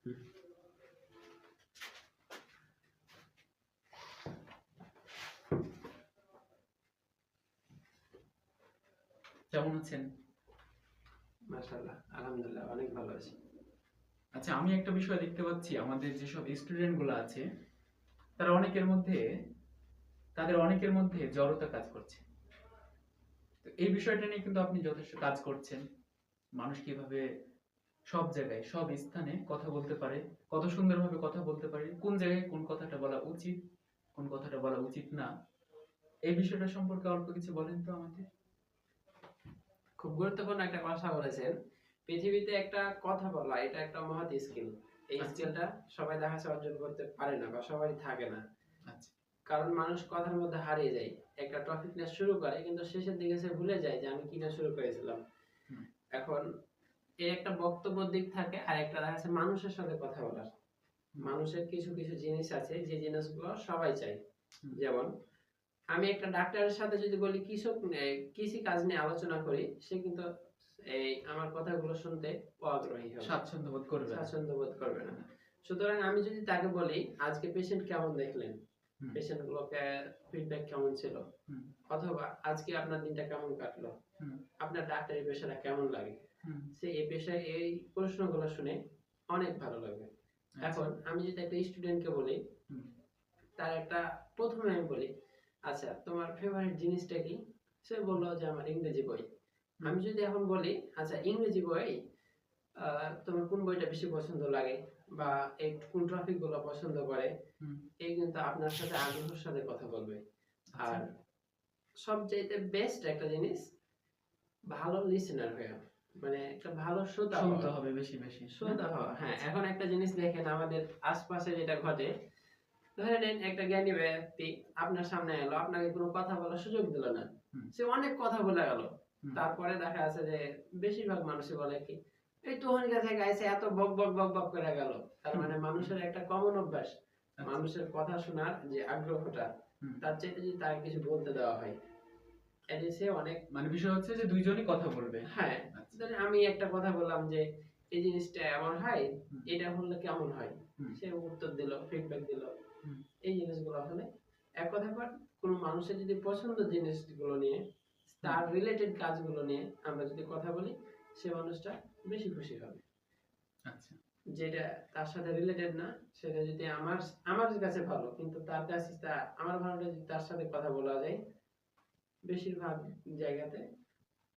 কেমন আছেন? মাশাআল্লাহ আলহামদুলিল্লাহ অনেক ভালো আছি। আচ্ছা আমি একটা বিষয় দেখতে পাচ্ছি আমাদের যেসব স্টুডেন্টগুলো আছে তারা অনেকের মধ্যে তাদের অনেকের মধ্যে জড়তা কাজ করছে। তো এই বিষয়টা নিয়ে কিন্তু আপনি যথেষ্ট কাজ করছেন। মানুষ কীভাবে সব জায়গায় সব স্থানে কথা বলতে পারে। কত সুন্দরভাবে কথা বলতে পারে। কোন জায়গায় কোন কথাটা বলা উচিত কোন কথাটা বলা উচিত না। এই বিষয়টা সম্পর্কে অল্প কিছু বলেন তো আমাদের খুব গুরুত্বপূর্ণ একটা কথা বলেছেন। পৃথিবীতে একটা কথা বলা এটা একটা মহৎ স্কিল এই আচ্ছা। স্কিলটা সবাই দেখা যাচ্ছে অর্জন করতে পারে না বা সবাই থাকে না। আচ্ছা। কারণ মানুষ কথার মধ্যে হারিয়ে যায়। একটা টপিক নিয়ে শুরু করে কিন্তু শেষের দিকে সে ভুলে যায় যে আমি কি নিয়ে শুরু করেছিলাম। এখন এর একটা বক্তব্য দিক থাকে আর একটা দেখা যাচ্ছে মানুষের সাথে কথা বলার। মানুষের কিছু কিছু জিনিস আছে যে জিনিসগুলো সবাই চায়। যেমন আমি একটা ডাক্তারের সাথে যদি বলি কৃষক কৃষি কাজ নিয়ে আলোচনা করি সে কিন্তু এই আমার কথাগুলো শুনতে অগ্রহী হবে। স্বাচ্ছন্দ্য বোধ করবে। স্বাচ্ছন্দ্য বোধ করবে না। সুতরাং আমি যদি তাকে বলি আজকে পেশেন্ট কেমন দেখলেন। পেশেন্ট গুলোকে ফিডব্যাক কেমন ছিল? অথবা আজকে আপনার দিনটা কেমন কাটলো? আপনার ডাক্তারি পেশাটা কেমন লাগে? সে এই পেশায় এই প্রশ্নগুলো শুনে অনেক ভালো লাগবে। আচ্ছা। এখন আমি যদি একটা স্টুডেন্টকে বলি তার একটা প্রথমে আমি বলি আচ্ছা তোমার ফেভারিট জিনিসটা কি? সে বলল যে আমার ইংরেজি বই। আমি যদি এখন বলি আচ্ছা ইংরেজি বই তোমার কোন বইটা বেশি পছন্দ লাগে? বা এই কোন টপিকগুলো পছন্দ করে। এই আপনার সাথে আগ্রহের সাথে কথা বলবে। আচ্ছা। আর সবচাইতে বেস্ট একটা জিনিস ভালো লিসেনার হয়ে। মানে একটা ভালো শ্রোতা শুনতে হবে বেশি বেশি। শ্রোতা হওয়া হ্যাঁ? এখন একটা জিনিস দেখেন আমাদের আশপাশে যেটা ঘটে ধরে নেন একটা জ্ঞানী ব্যক্তি আপনার সামনে এলো আপনাকে কোনো কথা বলার সুযোগ দিল না। সে অনেক কথা বলে গেল। তারপরে দেখা যাচ্ছে যে বেশিরভাগ মানুষই বলে কি এই তোহর কাছে গাইছে এত বক বক বক বক করে গেল। তার মানে মানুষের একটা কমন অভ্যাস। মানুষের কথা শোনার যে আগ্রহটা তার চাইতে যদি তাকে কিছু বলতে দেওয়া হয় এতে সে অনেক মানে বিষয় হচ্ছে যে দুইজনই কথা বলবে। হ্যাঁ আচ্ছা। আমি একটা কথা বললাম যে এই জিনিসটা এমন হয় এটা হলে কেমন হয়? সে উত্তর দিল ফিডব্যাক দিল। এই জিনিসগুলো হলে এক কথা পর কোনো মানুষের যদি পছন্দ জিনিসগুলো নিয়ে তার রিলেটেড কাজগুলো নিয়ে আমরা যদি কথা বলি সে মানুষটা বেশি খুশি হবে। আচ্ছা। যেটা তার সাথে রিলেটেড না, সেটা যদি আমার আমার কাছে ভালো, কিন্তু তার কাছে আমার ভালোটা যদি তার সাথে কথা বলা যায়, বেশিরভাগ জায়গাতে